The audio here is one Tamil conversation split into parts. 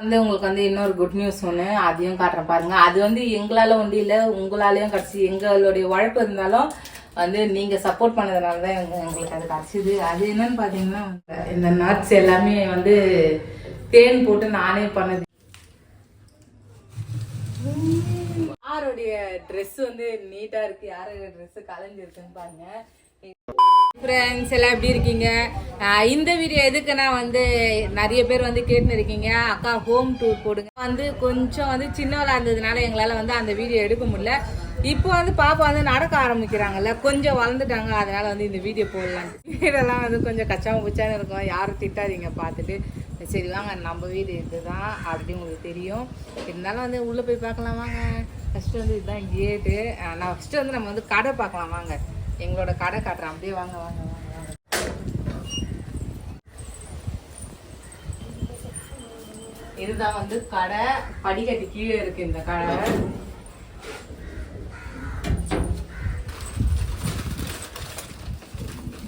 வந்து உங்களுக்கு வந்து இன்னொரு குட் நியூஸ் ஒன்று அதையும் காட்டுறேன் பாருங்க. அது வந்து எங்களால ஒன்றும் இல்லை உங்களாலையும் கிடச்சி எங்களுடைய உழைப்பு இருந்தாலும் வந்து நீங்க சப்போர்ட் பண்ணதுனால தான் எங்களுக்கு அது கிடச்சிது. அது என்னன்னு பார்த்தீங்கன்னா இந்த நட்ஸ் எல்லாமே வந்து தேன் போட்டு நானே பண்ணது. யாருடைய ட்ரெஸ் வந்து நீட்டா இருக்கு யாருடைய Dress கலைஞ்சிருக்குன்னு பாருங்க. ஃப்ரெண்ட்ஸ் எல்லாம் எப்படி இருக்கீங்க? இந்த வீடியோ எதுக்குன்னா வந்து நிறைய பேர் வந்து கேட்டுன்னு இருக்கீங்க. அக்கா ஹோம் டூர் போடுங்க. வந்து கொஞ்சம் வந்து சின்னவளாக இருந்ததுனால எங்களால் வந்து அந்த வீடியோ எடுக்க முடியல. இப்போ வந்து பாப்பா வந்து நடக்க ஆரம்பிக்கிறாங்கல்ல கொஞ்சம் வளர்ந்துட்டாங்க அதனால வந்து இந்த வீடியோ போடலாம் வீடெல்லாம் வந்து கொஞ்சம் கச்சாம புச்சான்னு இருக்கும். யாரும் திட்டாதீங்க பார்த்துட்டு. சரி வாங்க நம்ம வீடு இதுதான் அப்படி உங்களுக்கு தெரியும். இருந்தாலும் வந்து உள்ளே போய் பார்க்கலாம் வாங்க. ஃபஸ்ட்டு வந்து இதுதான் கேட்டு நான் ஃபஸ்ட்டு வந்து நம்ம வந்து கடை பார்க்கலாம் வாங்க. எங்களோட கடை காட்டுறேன். அப்படியே வாங்க வாங்க வாங்க இதுதான் வந்து கடை. படிக்கட்டு கீழே இருக்கு இந்த கடை.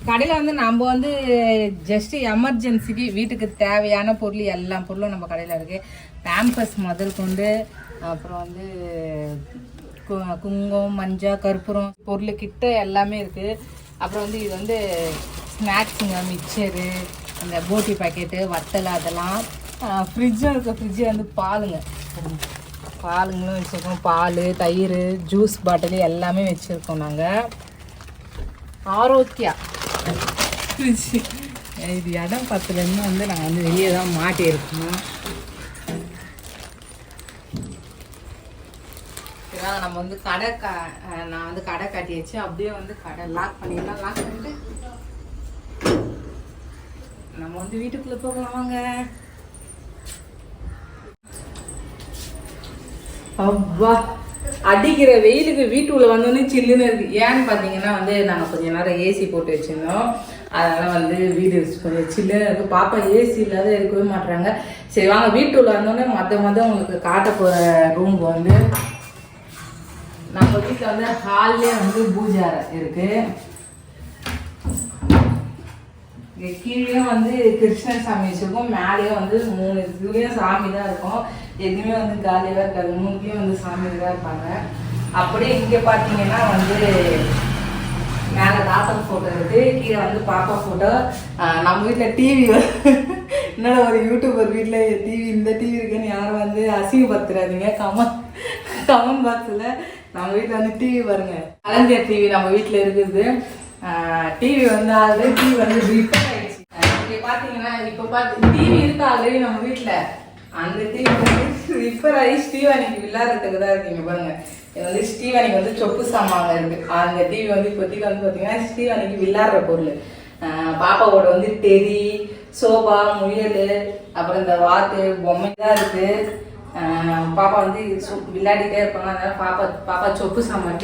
கடையில் வந்து நம்ம வந்து ஜஸ்ட் எமர்ஜென்சிக்கு வீட்டுக்கு தேவையான பொருள் எல்லா பொருளும் நம்ம கடையில் இருக்குது பேம்பஸ் முதல் கொண்டு அப்புறம் வந்து குங்குமம் மஞ்சள் கற்பூரம் பொருள் கிட்ட எல்லாமே இருக்குது அப்புறம் வந்து இது வந்து ஸ்நாக்ஸுங்க மிக்சரு அந்த போட்டி பாக்கெட்டு வத்தல் அதெல்லாம். ஃப்ரிட்ஜும் இருக்குது ஃப்ரிட்ஜு வந்து பாலுங்க. பாலுங்களும் வச்சுருக்கோம். பால் தயிர் ஜூஸ் பாட்டில் எல்லாமே வச்சுருக்கோம் நாங்கள் ஆரோக்கியா. ஃப்ரிட்ஜு இது இடம் பத்துலேருந்து வந்து நாங்கள் வந்து வெளியே தான் மாட்டியிருக்கோம். இதான் நம்ம வந்து கடை க நான் வந்து கடை கட்டியாச்சு அப்படியே வந்து கடை லாக் பண்ணிடலாம். லாக் பண்ணிட்டு நம்ம வந்து வீட்டுக்குள்ளே போகலாம் வாங்க. அடிக்கிற வெயிலுக்கு வீட்டுக்குள்ள வந்தோடனே சில்லுன்னு இருக்கு. ஏன்னு பார்த்தீங்கன்னா வந்து நாங்கள் கொஞ்ச நேரம் ஏசி போட்டு வச்சிருந்தோம். அதனால் வந்து வீடு கொஞ்சம் சில்லுன்னு இருக்குது பாப்பா ஏசி இல்லாத இருக்கவே மாட்டுறாங்க சரி வாங்க வீட்டுக்குள்ள வந்தோடனே மொத்த மொதல் உங்களுக்கு காட்ட போகிற ரூம் வந்து நம்ம வீட்டில் வந்து ஹால்லே வந்து பூஜை இருக்கு. இங்கே கீழே வந்து கிருஷ்ணன் சாமி வச்சிருக்கோம். மேலேயும் வந்து மூணு இதுலேயும் சாமி தான் இருக்கும். எதுவுமே வந்து காலியாக இருக்காது. மூணுலேயும் வந்து சாமி தான் இருப்பாங்க. அப்படியே இங்கே பார்த்தீங்கன்னா வந்து மேலே தாத்தன் ஃபோட்டோ இருக்குது கீழே வந்து பாப்பா ஃபோட்டோ நம்ம வீட்டில் டிவி என்னோட ஒரு யூடியூபர் வீட்டில் டிவி இந்த டிவி இருக்குன்னு யாரும் வந்து அசிங்கப்படுத்துறாதீங்க கமெண்ட் கமெண்ட் பாக்ஸில் நம்ம வீட்டில் வந்து டிவி பாருங்க கலைஞர் டிவி நம்ம வீட்டில் இருக்குது. டிவி வந்து ஆல்ரெடி டிவி வந்து ரிப்பேர் ஆயிடுச்சு. இங்கே பார்த்தீங்கன்னா இப்போ பார்த்து டிவி இருக்கு ஆல்ரெடி நம்ம வீட்டில் அந்த டிவி வந்து ரிப்பேர் ஆகி ஸ்ரீவாணிக்கு விளையாடுறதுக்கு தான் இருக்கீங்க பாருங்க. இது வந்து ஸ்ரீவாணிக்கு வந்து சொப்பு சாமான் இருக்கு. அந்த டிவி வந்து இப்போதைக்கு வந்து பார்த்தீங்கன்னா ஸ்ரீவாணிக்கு விளாட்ற பொருள். பாப்பாவோட வந்து டெரி சோபா முயல் அப்புறம் இந்த வாத்து பொம்மை தான் இருக்குது பாப்பா வந்து விளையாடிட்டே இருப்பாங்க. அதனால பாப்பா பாப்பா சொப்பு சாமான்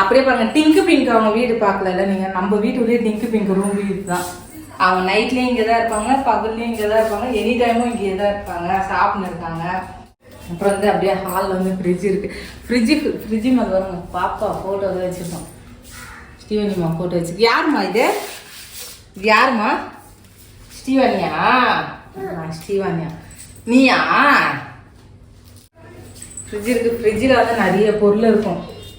அப்படியே பாருங்க டிங்கு பிங்க் அவங்க வீடு பார்க்கல நீங்க? நம்ம வீட்டுடைய டிங்கு பிங்க் ரூம் வீடு தான். அவங்க நைட்லயும் இங்கே தான் இருப்பாங்க பகல்லையும் இங்கே தான் இருப்பாங்க எனி டைமும் இங்கே தான் இருப்பாங்க சாப்பிட்னு இருக்காங்க. அப்புறம் வந்து அப்படியே ஹாலில் வந்து ஃப்ரிட்ஜ் இருக்கு. ஃப்ரிட்ஜு ஃப்ரிட்ஜு மேலே வருங்க. பாப்பா ஃபோட்டோ தான் வச்சுருக்கோம் ஸ்டீவனிமா ஃபோட்டோ வச்சுருக்கு யாரும்மா இது? இது யாரும்மா? ஸ்ரீவானியா ஆ, நீயா? ஃப்ரிட்ஜ் இருக்கு ஃப்ரிட்ஜில் வந்து நிறைய பொருள் இருக்கும்.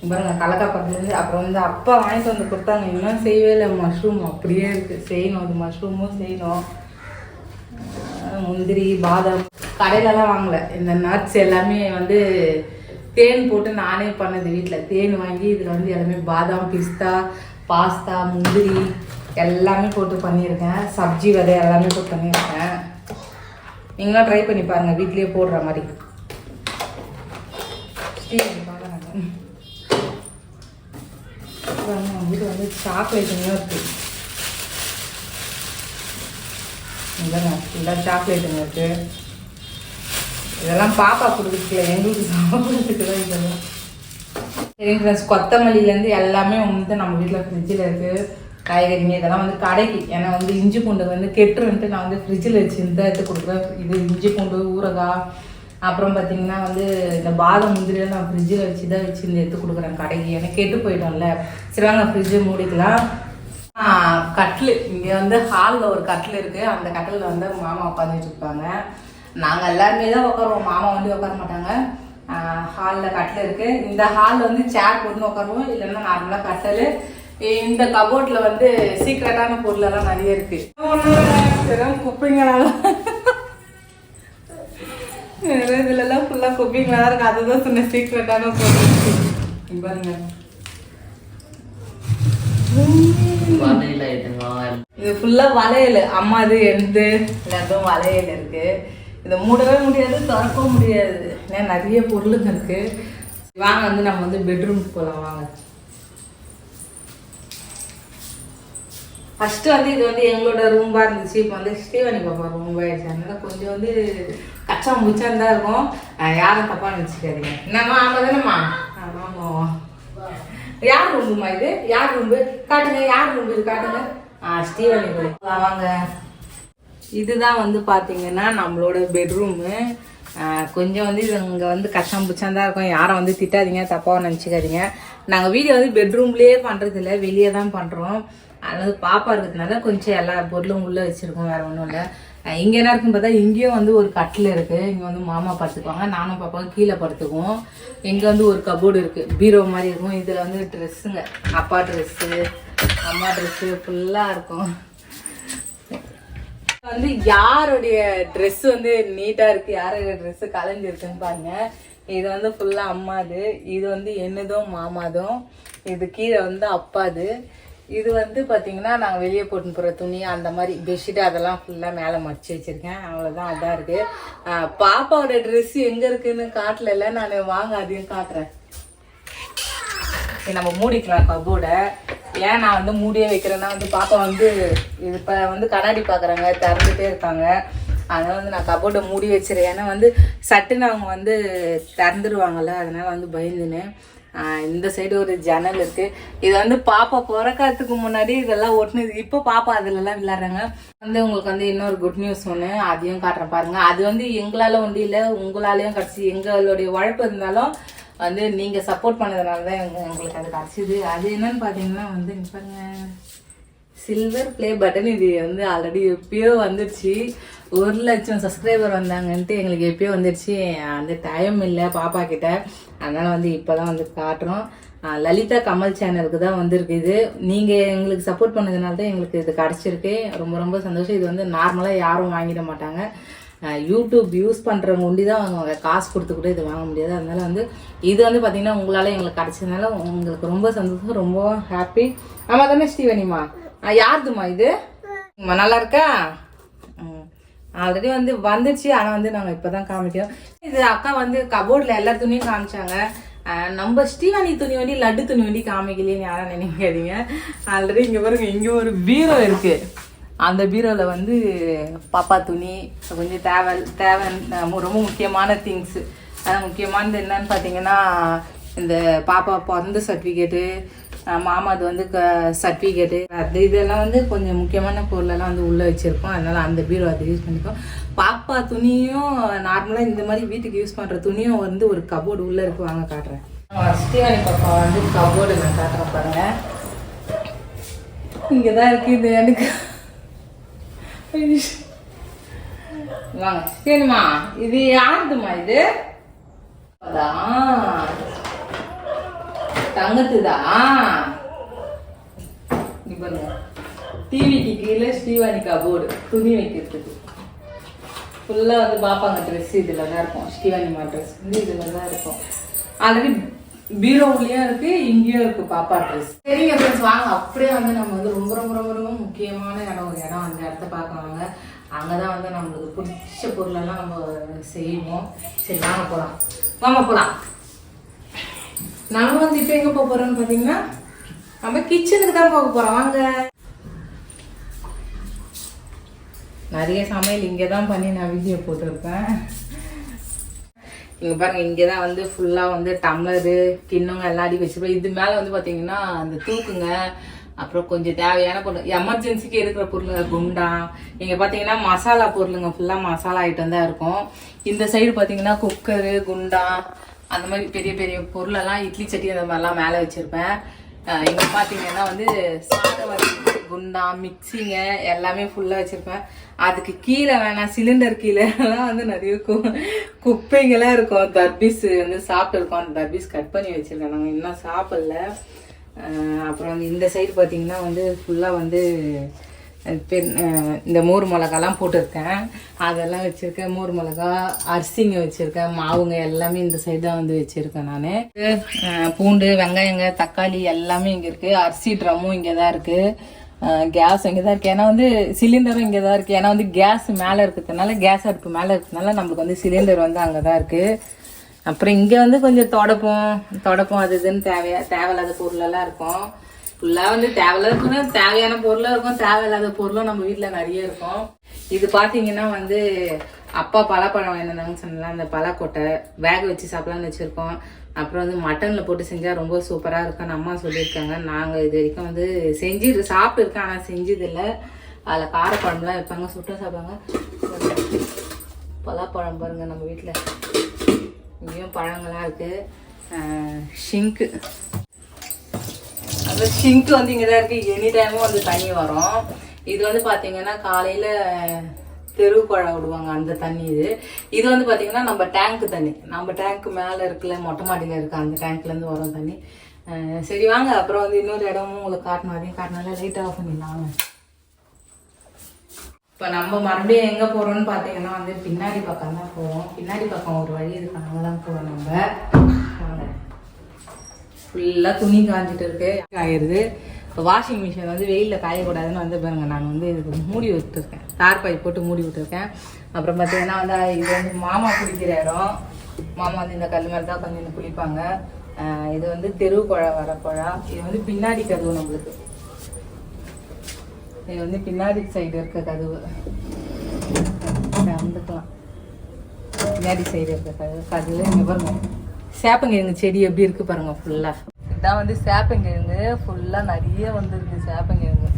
பாருங்கள் பாருங்க கலக்காப்பத்துலேருந்து அப்புறம் வந்து அப்பா வாங்கிட்டு வந்து கொடுத்தாங்க. இன்னும் செய்யவே இல்லை மஷ்ரூம் அப்படியே இருக்குது செய்யணும் அது மஷ்ரூமும் செய்யணும். முந்திரி பாதாம். கடையிலலாம் வாங்கலை. இந்த நட்ஸ் எல்லாமே வந்து தேன் போட்டு நானே பண்ணது வீட்டில் தேன் வாங்கி இதில் வந்து எல்லாமே பாதாம் பிஸ்தா பாஸ்தா முந்திரி எல்லாமே போட்டு பண்ணியிருக்கேன். சப்ஜி விதை எல்லாமே போட்டு பண்ணியிருக்கேன். நீங்களும் ட்ரை பண்ணி பாருங்கள் வீட்லேயே போடுற மாதிரி. ஸ்டீவன் வந்து சாக்லேட்டுங்க இருக்குது இல்லைங்க ஃபுல்லாக சாக்லேட்டுங்க இருக்கு இதெல்லாம் பாப்பா கொடுக்குறதுல எங்களுக்கு சாப்பிட்றதுக்கு தான் இதெல்லாம் சரி ஃப்ரெண்ட்ஸ் கொத்தமல்லிலேருந்து எல்லாமே வந்து நம்ம வீட்டில் ஃப்ரிட்ஜில் இருக்குது காய்கறிங்க இதெல்லாம் வந்து கடைக்கு ஏன்னா வந்து இஞ்சி பூண்டு வந்து கெட்டுருன்ட்டு நான் வந்து ஃப்ரிட்ஜில் வச்சு தான் எடுத்து கொடுக்குறேன் இது இஞ்சி பூண்டு ஊறகாய் அப்புறம் பார்த்தீங்கன்னா வந்து இந்த பாதம் முந்திரியெல்லாம் நான் ஃப்ரிட்ஜில் வச்சு தான் வச்சு இந்த எடுத்து கொடுக்குறேன் கடைக்கு. எனக்கு கெட்டு போயிட்டோம்ல சரி வாங்க ஃப்ரிட்ஜு மூடிக்கலாம். கட்டில். இங்கே வந்து ஹாலில் ஒரு கட்டில் இருக்குது அந்த கட்டிலில் வந்து மாமா உட்காந்துட்டு இருப்பாங்க நாங்கள் எல்லாருமே தான் உட்காருவோம். மாமா வந்து உட்கார மாட்டாங்க. ஹாலில் கட்டில் இருக்குது இந்த ஹாலில் வந்து சேர் போட்டு உட்காருவோம். இல்லைன்னா நார்மலாக கட்டல். இந்த கபோர்டில் வந்து சீக்ரெட்டான பொருளெல்லாம் நிறைய இருக்குது குப்பைங்களால இதுலலாம் ஃபுல்லாக குப்பைங்களா தான் இருக்கு. அதுதான் சொன்ன சீக்ரெட்டான பொருள் பாருங்க. இது ஃபுல்லா வளையல். அம்மா இது எந்து? எல்லாத்தும் வளையல் இருக்கு. இதை மூடவே முடியாது திறக்கவும் முடியாது. ஏன்னா நிறைய பொருளுங்க இருக்கு. வாங்க வந்து நம்ம வந்து பெட்ரூம்க்கு போகலாம் வாங்க. ஃபர்ஸ்ட் வந்து இது வந்து எங்களோட ரூம்பா இருந்துச்சு. இப்போ வந்து ஸ்ரீவாணி பாப்பா ரூம் ஆயிடுச்சு. அதனால கொஞ்சம் வந்து கச்சா முச்சான் தான் இருக்கும். யாரும் தப்பா நினச்சிக்காதீங்க. என்னம்மா ஆமா தானேம்மா ஆமாம்மா. யார் ரூம்புமா இது? யார் ரூம்பு? காட்டுங்க யார் ரூம்பு இது? காட்டுங்க. ஆ வாங்க. இதுதான் வந்து பார்த்தீங்கன்னா நம்மளோட பெட்ரூமு. கொஞ்சம் வந்து இது இங்கே வந்து கஷ்டம் தான் இருக்கும். யாரும் வந்து திட்டாதீங்க தப்பாக நினச்சிக்காதீங்க. நாங்கள் வீடியோ வந்து பெட்ரூம்லேயே பண்ணுறது இல்லை வெளியே தான் பண்ணுறோம் அதாவது பாப்பா இருக்கிறதுனால கொஞ்சம் எல்லா பொருளும் உள்ளே வச்சுருக்கோம் வேறு ஒன்றும் இல்லை. இங்கே என்ன இருக்குன்னு பார்த்தா இங்கேயும் வந்து ஒரு கட்டில் இருக்குது இங்கே வந்து மாமா படுத்துக்குவாங்க நானும் பாப்பாவும் கீழே படுத்துக்குவோம். இங்கே வந்து ஒரு கபோர்டு இருக்குது பீரோ மாதிரி இருக்கும். இதில் வந்து ட்ரெஸ்ஸுங்க அப்பா ட்ரெஸ்ஸு அம்மா ட்ரெஸ்ஸு ஃபுல்லாக இருக்கும். வந்து யாருடைய ட்ரெஸ் வந்து நீட்டாக இருக்குது யாருடைய ட்ரெஸ்ஸு கலைஞ்சிருக்குன்னு பாருங்க. இது வந்து ஃபுல்லாக அம்மாது. இது வந்து என்னதும் மாமாதும். இது கீழே வந்து அப்பாது. இது வந்து பார்த்தீங்கன்னா நாங்கள் வெளியே போட்டு போகிற துணி அந்த மாதிரி பெட்ஷீட் அதெல்லாம் ஃபுல்லாக மேலே மடிச்சு வச்சுருக்கேன். அவ்வளோதான் அதான் இருக்குது பாப்பாவோட ட்ரெஸ்ஸு எங்கே இருக்குன்னு காட்டல நான் வாங்க அதையும் காட்டுறேன். நம்ம மூடிக்கலாம் கபோர்டை ஏன் நான் வந்து மூடியே வைக்கிறேன்னா வந்து பாப்பா வந்து இது இப்போ வந்து கண்ணாடி பார்க்குறாங்க திறந்துட்டே இருக்காங்க. அதனால் வந்து நான் கபோர்டை மூடி வச்சிருக்கேன் ஏன்னா வந்து சட்டுன்னு அவங்க வந்து திறந்துருவாங்கள்ல அதனால் வந்து பயந்துன்னு. இந்த சைடு ஒரு ஜன்னல் இருக்குது இது வந்து பாப்பா பிறக்கறதுக்கு முன்னாடி இதெல்லாம் ஒட்டுனது. இப்போ பாப்பா அதுலலாம் விளையாடுறாங்க. வந்து உங்களுக்கு வந்து இன்னொரு குட் நியூஸ் ஒன்று அதையும் காட்டுறேன் பாருங்கள் அது வந்து எங்களால் ஒன்றும் இல்லை உங்களாலையும் கிடச்சி எங்களுடைய உழைப்பு இருந்தாலும் வந்து நீங்கள் சப்போர்ட் பண்ணதுனால தான் எங்கள் எங்களுக்கு அது கிடச்சிது அது என்னன்னு பார்த்தீங்கன்னா வந்து பாருங்கள் சில்வர் ப்ளே பட்டன் இது வந்து ஆல்ரெடி எப்பயோ வந்துடுச்சு ஒரு லட்சம் சப்ஸ்கிரைபர் வந்தாங்கன்ட்டு எங்களுக்கு எப்பயோ வந்துடுச்சு அந்த டைம் இல்லை பாப்பா கிட்ட. அதனால் வந்து இப்போதான் வந்து காட்டுறோம். லலிதா கமல் சேனலுக்கு தான் வந்திருக்கு இது. நீங்கள் எங்களுக்கு சப்போர்ட் பண்ணதுனால தான் எங்களுக்கு இது கிடச்சிருக்கு. ரொம்ப ரொம்ப சந்தோஷம். இது வந்து நார்மலாக யாரும் வாங்கிட மாட்டாங்க. யூடியூப் யூஸ் பண்ணுறவங்க ஒண்டி தான் வாங்குவாங்க. காசு கொடுத்து கூட இது வாங்க முடியாது. அதனால வந்து இது வந்து பார்த்திங்கன்னா உங்களால் எங்களுக்கு கிடச்சதுனால உங்களுக்கு ரொம்ப சந்தோஷம். ரொம்ப ஹாப்பி ஆமாம் தானே ஸ்ரீவனிமா? யாருதுமா இது? நல்லா இருக்கா? ஆல்ரெடி வந்து வந்துச்சு. ஆனால் வந்து நாங்கள் இப்போ தான் காமிக்கிறோம். இது அக்கா வந்து கபோர்டில் எல்லா துணியும் காமிச்சாங்க. நம்ம ஸ்ரீவாணி துணி வண்டி லட்டு துணி வண்டி காமிக்கலையேன்னு யாரும் நினைக்காதீங்க. ஆல்ரெடி இங்கே பாருங்க இங்கே ஒரு பீரோ இருக்கு. அந்த பீரோவில் வந்து பாப்பா துணி கொஞ்சம் தேவை தேவை ரொம்ப முக்கியமான திங்ஸு அது முக்கியமானது என்னன்னு பார்த்தீங்கன்னா இந்த பாப்பா பிறந்த சர்டிஃபிகேட்டு மாமாது வந்து சர்டிஃபிகேட்டு அது இதெல்லாம் வந்து கொஞ்சம் முக்கியமான பொருளெல்லாம் வந்து உள்ளே வச்சுருக்கோம். அதனால அந்த பீரோ அதை யூஸ் பண்ணிக்கோம் பாப்பா துணியும் நார்மலாக இந்த மாதிரி வீட்டுக்கு யூஸ் பண்ணுற துணியும் வந்து ஒரு கபோர்டு உள்ளே இருக்கு. வாங்க காட்டுறேன். ஸ்ரீவாணி பாப்பா வந்து கபோர்டு நான் காட்டுறேன் பாருங்க. இங்கே தான் இருக்கு இது எனக்கு. வாங்க. சரிம்மா இது யாருதுமா இது? அதான். தங்கத்துதான் பாருங்க. டிவிக்கு கீழே ஸ்ரீவாணி கபோர்டு துணி வைக்கிறதுக்கு. ஃபுல்லாக வந்து பாப்பாங்க ட்ரெஸ் இதில் தான் இருக்கும். ஸ்ரீவாணிமா ட்ரெஸ் வந்து இதில் தான் இருக்கும் ஆல்ரெடி பீரோவுலேயும் இருக்கு இங்கேயும் இருக்கு பாப்பா ட்ரெஸ் சரிங்க ஃப்ரெண்ட்ஸ் வாங்க. அப்படியே வந்து நம்ம வந்து ரொம்ப ரொம்ப ரொம்ப ரொம்ப முக்கியமான இடம். ஒரு இடம் அந்த இடத்த பார்க்க வாங்க அங்கே தான் வந்து நம்மளுக்கு பிடிச்ச பொருளெல்லாம் நம்ம செய்வோம். சரி வாங்க போகலாம் வாங்க போகலாம் நம்ம வந்து இப்போ எங்கே போக போகிறோம்னு பார்த்தீங்கன்னா நம்ம கிச்சனுக்கு தான் போக போகிறோம் வாங்க. நிறைய சமையல் இங்கே தான் பண்ணி நான் வீடியோ போட்டிருப்பேன். இங்கே பாருங்கள் இங்கே தான் வந்து ஃபுல்லாக வந்து டம்ளரு கிண்ணங்க எல்லாம் அடி வச்சுருப்பேன் இது மேலே வந்து பார்த்தீங்கன்னா அந்த தூக்குங்க. அப்புறம் கொஞ்சம் தேவையான பொருள் எமர்ஜென்சிக்கு இருக்கிற பொருளுங்க குண்டா. இங்கே பார்த்தீங்கன்னா மசாலா பொருளுங்க ஃபுல்லாக மசாலா ஐட்டம் தான் இருக்கும். இந்த சைடு பார்த்தீங்கன்னா குக்கரு குண்டா. அந்த மாதிரி பெரிய பெரிய பொருளெல்லாம் இட்லி சட்டி அந்த மாதிரிலாம் மேலே வச்சுருப்பேன். இங்கே பார்த்தீங்கன்னா வந்து சாதம் குண்டா மிக்சிங்க எல்லாமே ஃபுல்லாக வச்சுருப்பேன். அதுக்கு கீழே வேணாம் சிலிண்டர் கீழே எல்லாம் வந்து நிறைய கு குப்பைங்களாம் இருக்கும். தர்பீஸ் வந்து சாப்பிட்டுருக்கோம். அந்த தர்பீஸ் கட் பண்ணி வச்சுருக்கேன். நாங்கள் இன்னும் சாப்பிடல. அப்புறம் இந்த சைடு பார்த்தீங்கன்னா வந்து ஃபுல்லாக வந்து பெண் இந்த மோர் மிளகாலாம் போட்டிருக்கேன். அதெல்லாம் வச்சுருக்கேன். மோர் மிளகா அரிசிங்க வச்சுருக்கேன். மாவுங்க எல்லாமே இந்த சைடு தான் வந்து வச்சுருக்கேன் நான். பூண்டு வெங்காயங்க தக்காளி எல்லாமே இங்கே இருக்குது அரிசி ட்ரம்மும் இங்கே தான் இருக்குது கேஸ் இங்கே தான் இருக்குது ஏன்னா வந்து சிலிண்டரும் இங்கே தான் இருக்குது ஏன்னா வந்து கேஸ் மேலே இருக்கிறதுனால கேஸ் அடுப்பு மேலே இருக்கிறதுனால நம்மளுக்கு வந்து சிலிண்டர் வந்து அங்கே தான் இருக்குது அப்புறம் இங்கே வந்து கொஞ்சம் தொடப்போம் தொடப்போம் அது இதுன்னு தேவையா தேவையில்லாத பொருளெல்லாம் இருக்கும். ஃபுல்லாக வந்து தேவையில்லாத தேவையான பொருளும் இருக்கும். தேவையில்லாத பொருளும் நம்ம வீட்டில் நிறைய இருக்கும். இது பார்த்தீங்கன்னா வந்து அப்பா பலாப்பழம் என்னென்னு சொன்னலாம் அந்த பலாக்கொட்டை வேக வச்சு சாப்பிடலாம்னு வச்சுருக்கோம். அப்புறம் வந்து மட்டனில் போட்டு செஞ்சால் ரொம்ப சூப்பராக இருக்கும்னு அம்மா சொல்லியிருக்காங்க. நாங்கள் இது வரைக்கும் வந்து செஞ்சு சாப்பிட்டுருக்கேன் ஆனால் செஞ்சதில்லை அதில் காரக்குழம்புலாம் வைப்பாங்க சுட்டம் சாப்பிடுவாங்க. பலாப்பழம் பாருங்கள் நம்ம வீட்டில் இங்கேயும் பழங்கள்லாம் இருக்குது ஷிங்க்கு. அந்த ஷிங்க் வந்து இங்கே தான் இருக்குது எனி டைமும் வந்து தண்ணி வரும். இது வந்து பார்த்தீங்கன்னா காலையில் தெரு குழா விடுவாங்க அந்த தண்ணி இது. இது வந்து பார்த்தீங்கன்னா நம்ம டேங்க் தண்ணி. நம்ம டேங்க் மேலே இருக்குல்ல மொட்டை மாடியில் இருக்க அந்த டேங்க்லேருந்து வரும் தண்ணி. சரி வாங்க. அப்புறம் வந்து இன்னொரு இடமும் உங்களுக்கு காட்டணும். அதையும் காட்டினால லைட்டாக ஆஃப் பண்ணிடலாம். இப்போ நம்ம மறுபடியும் எங்கே போகிறோம்னு பார்த்தீங்கன்னா வந்து பின்னாடி பக்கம் தான் போவோம். பின்னாடி பக்கம் ஒரு வழி இருக்கு. அங்கே தான் போவோம் நம்ம. ஃபுல்லாக துணி காஞ்சிட்டு இருக்கு. ஆயிடுது இப்போ வாஷிங் மிஷின் வந்து வெயிலில் காயக்கூடாதுன்னு வந்து பாருங்க நான் வந்து இதுக்கு மூடி விட்டுருக்கேன். தார் பை போட்டு மூடி விட்டுருக்கேன். அப்புறம் பார்த்தீங்கன்னா வந்து இது வந்து மாமா குளிக்கிற இடம். மாமா வந்து இந்த கல் மேலே தான் கொஞ்சம் நின்னு குளிப்பாங்க இது வந்து தெரு குழா வர குழா. இது வந்து பின்னாடி கதவு நம்மளுக்கு. இது வந்து பின்னாடி சைடு இருக்க கதவு. வந்துக்கலாம் பின்னாடி சைடு இருக்க கதவு. கதவு இங்கே பாருங்க. சேப்பங்கிழங்கு செடி எப்படி இருக்கு பாருங்க ஃபுல்லா இதான் வந்து சேப்பங்கிழங்கு. ஃபுல்லா நிறைய வந்துருக்கு சேப்பங்கிழங்கு.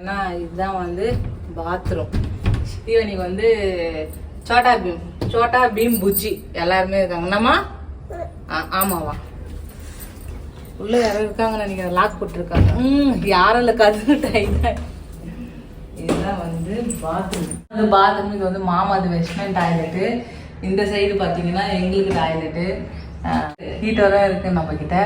ஏன்னா இதுதான் வந்து பாத்ரூம் ஸ்ரீவனிக்கு வந்து சோட்டா பீம் சோட்டா பீம் புஜ்ஜி. எல்லாருமே இருக்காங்க. என்னம்மா? ஆமாவா? உள்ள யாரும் இருக்காங்க நினைக்கிறேன். லாக் போட்டிருக்காங்க. ம் யாரும் இல்லை கதவு இதுதான் வந்து பாத்ரூம் அந்த பாத்ரூம் இது வந்து மாமாது வெஸ்ட்மெண்ட் டாய்லெட்டு இந்த சைடு பார்த்தீங்கன்னா எங்களுக்கு டாய்லெட்டு ஹீட்டரும் இருக்கு நம்ம கிட்ட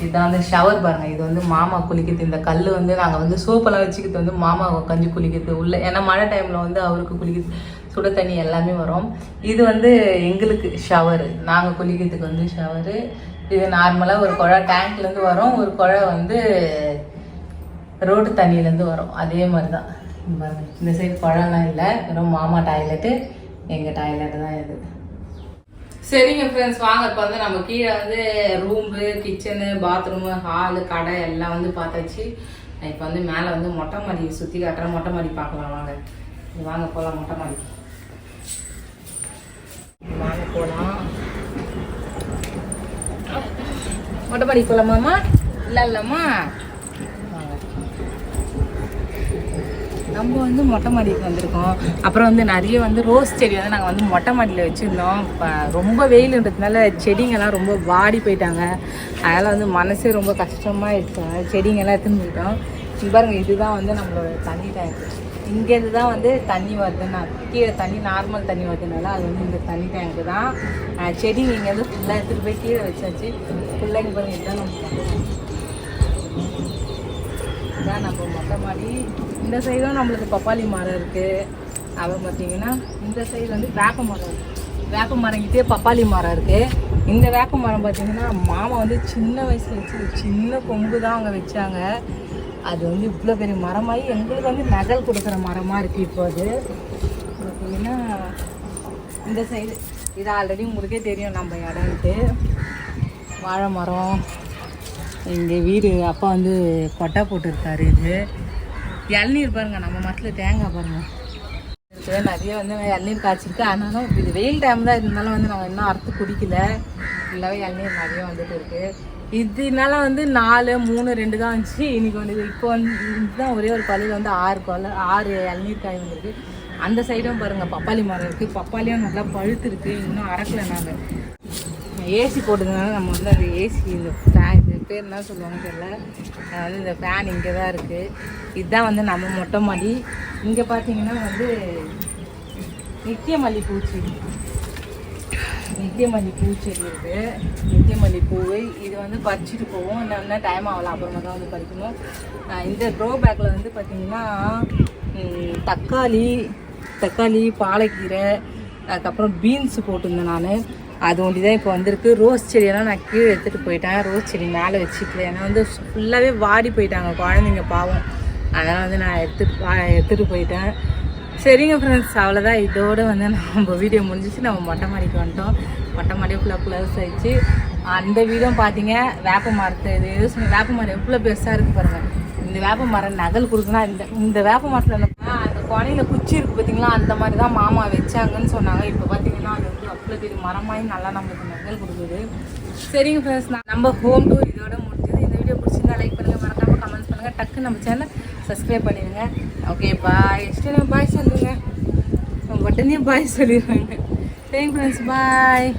இதுதான் வந்து ஷவர் பாருங்க இது வந்து மாமா குளிக்கிறது. இந்த கல் வந்து நாங்கள் வந்து சோப்பெல்லாம் வச்சுக்கிறது வந்து மாமா உக்காஞ்சி குளிக்கிறது. உள்ள ஏன்னா மழை டைமில் வந்து அவருக்கு குளிக்கிறது சுட தண்ணி எல்லாமே வரும். இது வந்து எங்களுக்கு ஷவரு நாங்கள் குளிக்கிறதுக்கு வந்து ஷவரு இது நார்மலாக ஒரு குழா டேங்க்லேருந்து வரும். ஒரு குழா வந்து ரோடு தண்ணியிலேருந்து வரும். அதே மாதிரி தான் இந்த சைடு குழம்லாம் இல்லை. வெறும் மாமா டாய்லெட்டு எங்கள் டாய்லெட்டு தான் இது. சரிங்க ஃப்ரெண்ட்ஸ் வாங்க. இப்போ வந்து நம்ம கீழே வந்து ரூம்பு கிச்சனு பாத்ரூமு ஹாலு கடை எல்லாம் வந்து பார்த்தாச்சு. இப்போ வந்து மேலே வந்து மொட்டை மாடி சுற்றி காட்டுறேன் மொட்டை மாடி பார்க்கலாம். வாங்க. வாங்க போகலாம் மொட்டை மாடி. வாங்க போகலாம் மொட்டை மாடி போகலாமாம்மா இல்லை இல்லைம்மா வாங்க நம்ம வந்து மொட்டை மாடிக்கு வந்திருக்கோம். அப்புறம் வந்து நிறைய வந்து ரோஸ் செடி வந்து நாங்கள் வந்து மொட்டை மாடியில் வச்சுருந்தோம். இப்போ ரொம்ப வெயிலுன்றதுனால செடிங்கெல்லாம் ரொம்ப வாடி போயிட்டாங்க. அதனால் வந்து மனசே ரொம்ப கஷ்டமாயிடுச்சு செடிங்கெல்லாம் எடுத்துன்னு போயிட்டோம். பாருங்க இதுதான் வந்து நம்மளோட தண்ணி டேங்க் இங்கேருந்து தான் வந்து தண்ணி வருதுன்னா கீழே தண்ணி நார்மல் தண்ணி வருதுனால அது வந்து இந்த தண்ணி டேங்க்கு தான். செடி இங்கேருந்து ஃபுல்லாக எடுத்துகிட்டு போய் கீழே வச்சாச்சு. பிள்ளைங்க இங்கே பாருங்க இதுதான் நம்ம இதுதான் இதான் நம்ம மொட்டை மாடி. இந்த சைடும் நம்மளுக்கு பப்பாளி மரம் இருக்குது அப்புறம் பார்த்தீங்கன்னா இந்த சைடு வந்து வேப்ப மரம் வேப்ப மரங்கிட்டே பப்பாளி மரம் இருக்குது இந்த வேப்ப மரம் பார்த்தீங்கன்னா மாமா வந்து சின்ன வயசில் வச்சு சின்ன கொம்பு தான் அவங்க வச்சாங்க. அது வந்து இவ்வளோ பெரிய மரமாகி எங்களுக்கு வந்து நகல் கொடுக்குற மரமாக இருக்குது இப்போ அது. பார்த்தீங்கன்னா இந்த சைடு இது ஆல்ரெடி உங்களுக்கே தெரியும் நம்ம இடம்ட்டு வாழை மரம் எங்கள் வீடு அப்பா வந்து கொட்டை போட்டிருக்காரு இது. இளநீர் பாருங்க நம்ம மரத்தில் தேங்காய் பாருங்க. இருக்குது நிறைய வந்து இளநீர் காய்ச்சிருக்கு. ஆனாலும் இது வெயில் டைம் தான் இருந்தாலும் வந்து நாங்கள் இன்னும் அறுத்து குடிக்கல. ஃபுல்லாகவே இளநீர் நிறைய வந்துட்டு இருக்கு. இதனால வந்து நாலு மூணு ரெண்டு தான் வந்துச்சு. இன்னைக்கு வந்து இப்போ வந்து இதுதான் ஒரே ஒரு பள்ளியில் வந்து ஆறு கொலை ஆறு இளநீர் காய் வந்துருக்கு. அந்த சைடும் பாருங்க பப்பாளி மரம் இருக்குது பப்பாளியும் நல்லா பழுத்து இருக்கு. இன்னும் அறக்கலை நாங்கள் ஏசி போட்டதுனால நம்ம வந்து அந்த ஏசி இந்த ஃபேன் பேர் என்ன சொல்லுவாங்க தெரியல? அதாவது வந்து இந்த ஃபேன் இங்கே தான் இருக்குது இதுதான் வந்து நம்ம மொட்டை மாடி. இங்கே பார்த்தீங்கன்னா வந்து நித்தியமல்லி பூச்செடி நித்தியமல்லி பூச்செடி இருக்குது நித்தியமல்லி பூவு இது வந்து பறிச்சுட்டு போவோம். என்னென்ன டைம் ஆகலாம் அப்புறமா தான் வந்து பறிக்கணும். இந்த ட்ரோ பேக்கில் வந்து பார்த்திங்கன்னா தக்காளி தக்காளி பாலக்கீரை அதுக்கப்புறம் பீன்ஸ் போட்டிருந்தேன் நான். அது ஒண்டி தான் இப்போ வந்திருக்கு. ரோஸ் செடியெல்லாம் நான் கீழே எடுத்துகிட்டு போயிட்டேன். ரோஸ் செடி மேலே வச்சுக்கல. ஏன்னா வந்து ஃபுல்லாகவே வாடி போயிட்டாங்க குழந்தைங்க பாவம். அதெல்லாம் வந்து நான் எடுத்துட்டு பா எடுத்துகிட்டு போயிட்டேன். சரிங்க ஃப்ரெண்ட்ஸ் அவ்வளோதான் இதோடு வந்து நம்ம வீடியோ முடிஞ்சிச்சு. நம்ம மொட்டை மாடிக்கு வந்துட்டோம். மொட்டை மாடி ஃபுல்லாக க்ளோஸ் ஆயிடுச்சு. அந்த வீடும் பார்த்தீங்க வேப்ப மரத்தை இது எது சொன்ன வேப்ப மரம் எவ்வளோ பெருசாக இருக்குது பாருங்கள் இந்த வேப்ப மரம் நகல் கொடுக்குன்னா இந்த இந்த வேப்ப மரத்தில் அந்த அந்த குச்சி இருக்குது பார்த்தீங்களா அந்த மாதிரி தான் மாமா வச்சாங்கன்னு சொன்னாங்க. இப்போ பார்த்தீங்கன்னா அது நம்மளுக்கு இது மரமாய் நல்லா நம்மளுக்கு நகல் கொடுக்குது. சரிங்க ஃப்ரெண்ட்ஸ் நம்ம ஹோம் டூர் இதோட முடிஞ்சது. இந்த வீடியோ பிடிச்சிருந்தா லைக் பண்ணுங்கள் மறக்காமல் கமெண்ட்ஸ் பண்ணுங்கள் டக்கு நம்ம சேனல் சப்ஸ்கிரைப் பண்ணிடுங்க. ஓகே பாய் இஷ்டம் பாய் சொல்லுங்க. உடனே பாய் சொல்லிடுவாங்க. சரிங்க ஃப்ரெண்ட்ஸ் பாய்